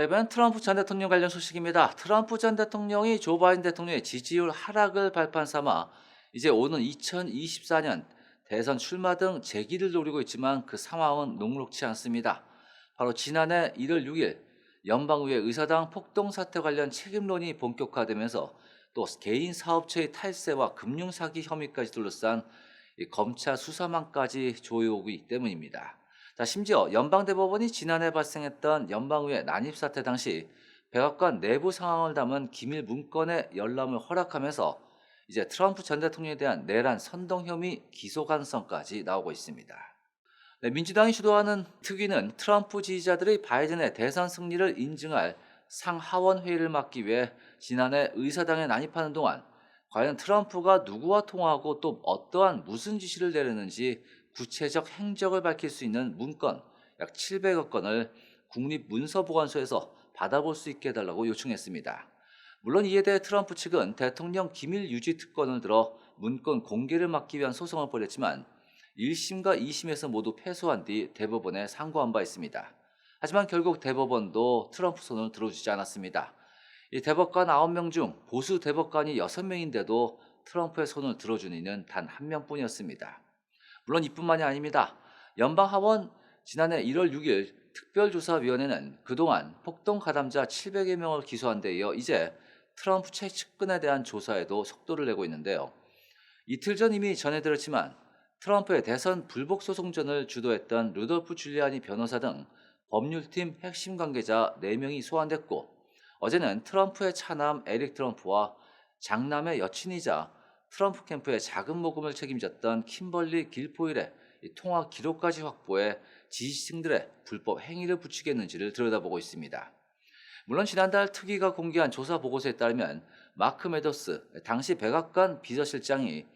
네, 이번엔 트럼프 전 대통령 관련 소식입니다. 트럼프 전 대통령이 조 바이든 대통령의 지지율 하락을 발판 삼아 이제 오는 2024년 대선 출마 등 재기를 노리고 있지만 그 상황은 녹록치 않습니다. 바로 지난해 1월 6일 연방의회 의사당 폭동 사태 관련 책임론이 본격화되면서 또 개인 사업체의 탈세와 금융 사기 혐의까지 둘러싼 이 검찰 수사망까지 조여오기 때문입니다. 자, 심지어 연방대법원이 지난해 발생했던 연방의회 난입 사태 당시 백악관 내부 상황을 담은 기밀 문건의 열람을 허락하면서 이제 트럼프 전 대통령에 대한 내란 선동 혐의 기소 가능성까지 나오고 있습니다. 네, 민주당이 주도하는 특위는 트럼프 지지자들의 바이든의 대선 승리를 인증할 상하원 회의를 막기 위해 지난해 의사당에 난입하는 동안 과연 트럼프가 누구와 통화하고 또 어떠한 무슨 지시를 내렸는지 구체적 행적을 밝힐 수 있는 문건 약 700여 건을 국립문서보관소에서 받아볼 수 있게 해달라고 요청했습니다. 물론 이에 대해 트럼프 측은 대통령 기밀 유지 특권을 들어 문건 공개를 막기 위한 소송을 벌였지만 1심과 2심에서 모두 패소한 뒤 대법원에 상고한 바 있습니다. 하지만 결국 대법원도 트럼프 손을 들어주지 않았습니다. 이 대법관 9명 중 보수 대법관이 6명인데도 트럼프의 손을 들어준 이는 단 한 명뿐이었습니다. 물론 이뿐만이 아닙니다. 연방하원 지난해 1월 6일 특별조사위원회는 그동안 폭동 가담자 700여 명을 기소한 데 이어 이제 트럼프 최측근에 대한 조사에도 속도를 내고 있는데요. 이틀 전 이미 전해드렸지만 트럼프의 대선 불복 소송전을 주도했던 루돌프 줄리아니 변호사 등 법률팀 핵심 관계자 4명이 소환됐고 어제는 트럼프의 차남 에릭 트럼프와 장남의 여친이자 트럼프 캠프의 작은 모금을 책임졌던 킴벌리 길포일의 이 통화 기록까지 확보해 지지층들의 불법 행위를 부추겼는지를 들여다보고 있습니다. 물론 지난달 특위가 공개한 조사 보고서에 따르면 마크 메더스 당시 백악관 비서실장이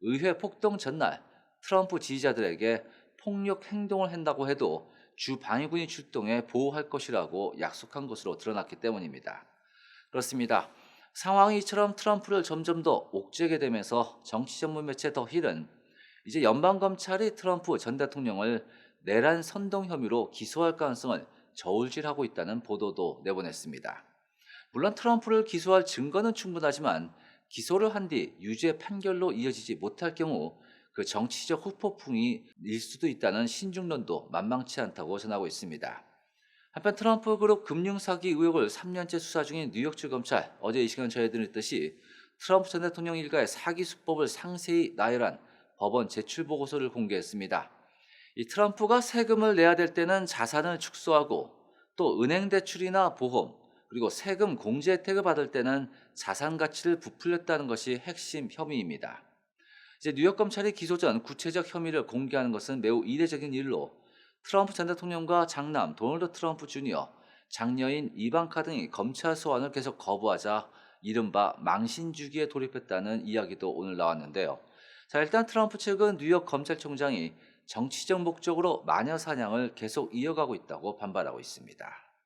의회 폭동 전날 트럼프 지지자들에게 폭력 행동을 한다고 해도 주 방위군이 출동해 보호할 것이라고 약속한 것으로 드러났기 때문입니다. 그렇습니다. 상황이 이처럼 트럼프를 점점 더 옥죄게 되면서 정치 전문 매체 더 힐은 이제 연방 검찰이 트럼프 전 대통령을 내란 선동 혐의로 기소할 가능성을 저울질하고 있다는 보도도 내보냈습니다. 물론 트럼프를 기소할 증거는 충분하지만 기소를 한 뒤 유죄 판결로 이어지지 못할 경우 그 정치적 후폭풍이 일 수도 있다는 신중론도 만만치 않다고 전하고 있습니다. 한편 트럼프 그룹 금융사기 의혹을 3년째 수사 중인 뉴욕주 검찰 어제 이 시간 전해드렸듯이 트럼프 전 대통령 일가의 사기 수법을 상세히 나열한 법원 제출 보고서를 공개했습니다. 이 트럼프가 세금을 내야 될 때는 자산을 축소하고 또 은행 대출이나 보험 그리고 세금 공제 혜택을 받을 때는 자산 가치를 부풀렸다는 것이 핵심 혐의입니다. 이제 뉴욕 검찰이 기소 전 구체적 혐의를 공개하는 것은 매우 이례적인 일로 트럼프 전 대통령과 장남 도널드 트럼프 주니어, 장녀인 이방카 등이 검찰 소환을 계속 거부하자 이른바 망신주기에 돌입했다는 이야기도 오늘 나왔는데요. 자, 일단 트럼프 측은 뉴욕 검찰총장이 정치적 목적으로 마녀 사냥을 계속 이어가고 있다고 반발하고 있습니다.